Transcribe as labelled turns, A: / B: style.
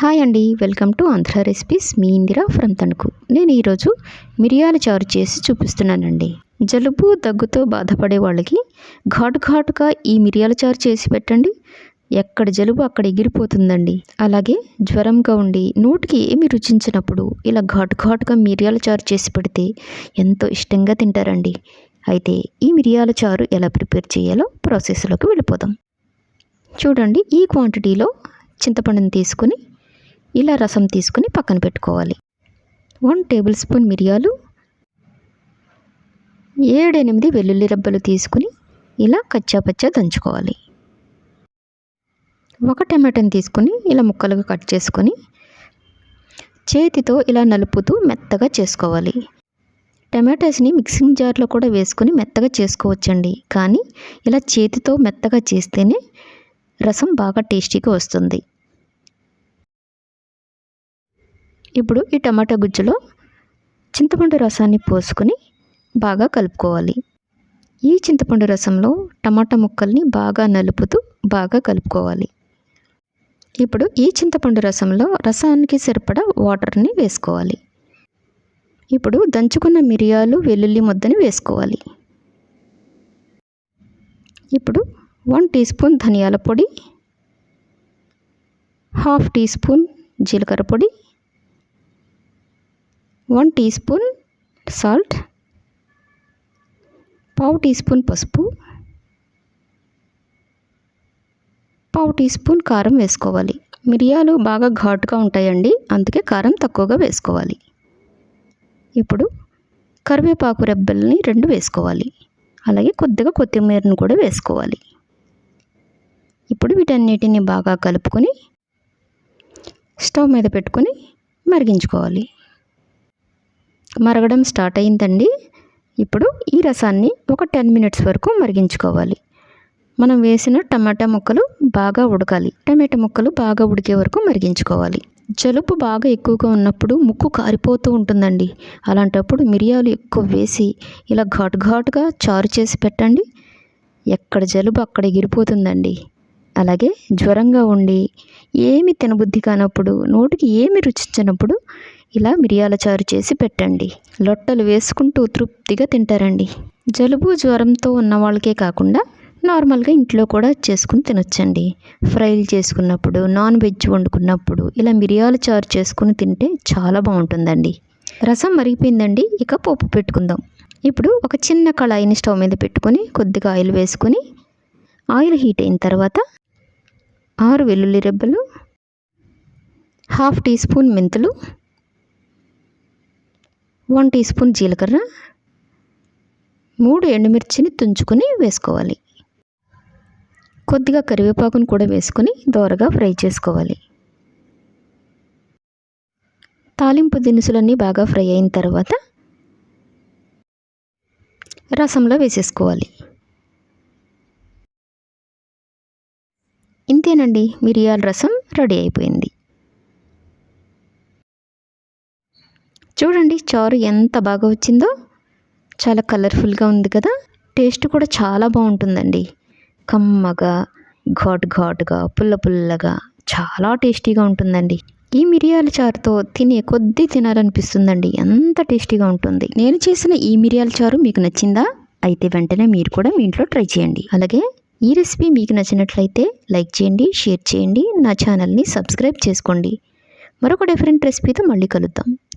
A: Hi అండి welcome to Andhra recipes మీ Indira from Tanuku నేను ఈరోజు మిరియాల చారు చేసి చూపిస్తున్నానండి. జలుబు దగ్గుతో బాధపడే వాళ్ళకి ఘాటు ఘాటుగా ఈ మిరియాల చారు చేసి పెట్టండి. ఎక్కడ జలుబు అక్కడ ఎగిరిపోతుందండి. అలాగే జ్వరంగా ఉండి నోటికి ఏమి రుచించినప్పుడు ఇలా ఘాటు ఘాటుగా మిరియాల చారు చేసి పెడితే ఎంతో ఇష్టంగా తింటారండి. అయితే ఈ మిరియాల చారు ఎలా ప్రిపేర్ చేయాలో ప్రాసెస్లోకి వెళ్ళిపోదాం. చూడండి ఈ క్వాంటిటీలో చింతపండుని తీసుకుని ఇలా రసం తీసుకుని పక్కన పెట్టుకోవాలి. వన్ టేబుల్ స్పూన్ మిరియాలు ఏడెనిమిది వెల్లుల్లి రబ్బలు తీసుకుని ఇలా కచ్చాపచ్చా దంచుకోవాలి. ఒక టమాటాని తీసుకుని ఇలా ముక్కలుగా కట్ చేసుకొని చేతితో ఇలా నలుపుతూ మెత్తగా చేసుకోవాలి. టమాటాస్ని మిక్సింగ్ జార్లో కూడా వేసుకొని మెత్తగా చేసుకోవచ్చండి. కానీ ఇలా చేతితో మెత్తగా చేస్తేనే రసం బాగా టేస్టీగా వస్తుంది. ఇప్పుడు ఈ టమాటా గుజ్జులో చింతపండు రసాన్ని పోసుకొని బాగా కలుపుకోవాలి. ఈ చింతపండు రసంలో టమాటా ముక్కల్ని బాగా నలుపుతూ బాగా కలుపుకోవాలి. ఇప్పుడు ఈ చింతపండు రసంలో రసానికి సరిపడా వాటర్ని వేసుకోవాలి. ఇప్పుడు దంచుకున్న మిరియాలు వెల్లుల్లి ముద్దని వేసుకోవాలి. ఇప్పుడు వన్ టీ స్పూన్ ధనియాల పొడి హాఫ్ టీ స్పూన్ జీలకర్ర పొడి వన్ టీ స్పూన్ సాల్ట్ పావు టీ స్పూన్ పసుపు పావు టీ స్పూన్ కారం వేసుకోవాలి. మిరియాలు బాగా ఘాటుగా ఉంటాయండి అందుకే కారం తక్కువగా వేసుకోవాలి. ఇప్పుడు కరివేపాకు రెబ్బల్ని రెండు వేసుకోవాలి. అలాగే కొద్దిగా కొత్తిమీరను కూడా వేసుకోవాలి. ఇప్పుడు వీటన్నిటిని బాగా కలుపుకొని స్టవ్ మీద పెట్టుకొని మరిగించుకోవాలి. మరగడం స్టార్ట్ అయిందండి. ఇప్పుడు ఈ రసాన్ని ఒక టెన్ మినిట్స్ వరకు మరిగించుకోవాలి. మనం వేసిన టమాటా ముక్కలు బాగా ఉడకాలి. టమాటా ముక్కలు బాగా ఉడికే వరకు మరిగించుకోవాలి. జలుబు బాగా ఎక్కువగా ఉన్నప్పుడు ముక్కు కారిపోతూ ఉంటుందండి. అలాంటప్పుడు మిరియాలు ఎక్కువ వేసి ఇలా ఘాటు ఘాటుగా చారు చేసి పెట్టండి. ఎక్కడ జలుబు అక్కడ ఎగిరిపోతుందండి. అలాగే జ్వరంగా ఉండి ఏమి తినబుద్ధి కానప్పుడు నోటికి ఏమి రుచించినప్పుడు ఇలా మిరియాల చారు చేసి పెట్టండి. లొట్టలు వేసుకుంటూ తృప్తిగా తింటారండి. జలుబు జ్వరంతో ఉన్న వాళ్ళకే కాకుండా నార్మల్గా ఇంట్లో కూడా చేసుకుని తినొచ్చండి. ఫ్రైలు చేసుకున్నప్పుడు నాన్ వెజ్ వండుకున్నప్పుడు ఇలా మిరియాల చారు చేసుకుని తింటే చాలా బాగుంటుందండి. రసం మరిగిపోయిందండి. ఇక పోపు పెట్టుకుందాం. ఇప్పుడు ఒక చిన్న కళాయిని స్టవ్ మీద పెట్టుకొని కొద్దిగా ఆయిల్ వేసుకొని ఆయిల్ హీట్ అయిన తర్వాత ఆరు వెల్లుల్లి రెబ్బలు హాఫ్ టీ స్పూన్ మెంతులు వన్ టీ స్పూన్ జీలకర్ర మూడు ఎండుమిర్చిని తుంచుకొని వేసుకోవాలి. కొద్దిగా కరివేపాకును కూడా వేసుకొని దోరగా ఫ్రై చేసుకోవాలి. తాలింపు దినుసులన్నీ బాగా ఫ్రై అయిన తర్వాత రసంలో వేసేసుకోవాలి. ఇంతేనండి మిరియాల రసం రెడీ అయిపోయింది. చూడండి చారు ఎంత బాగా వచ్చిందో. చాలా కలర్ఫుల్గా ఉంది కదా. టేస్ట్ కూడా చాలా బాగుంటుందండి. కమ్మగా ఘాట్ ఘాటుగా పుల్ల పుల్లగా చాలా టేస్టీగా ఉంటుందండి. ఈ మిరియాల చారుతో తినే కొద్దీ తినాలనిపిస్తుందండి. ఎంత టేస్టీగా ఉంటుంది. నేను చేసిన ఈ మిరియాల చారు మీకు నచ్చిందా? అయితే వెంటనే మీరు కూడా మీ ఇంట్లో ట్రై చేయండి. అలాగే ఈ రెసిపీ మీకు నచ్చినట్లయితే లైక్ చేయండి షేర్ చేయండి నా ఛానల్ని సబ్స్క్రైబ్ చేసుకోండి. మరొక డిఫరెంట్ రెసిపీతో మళ్ళీ కలుద్దాం.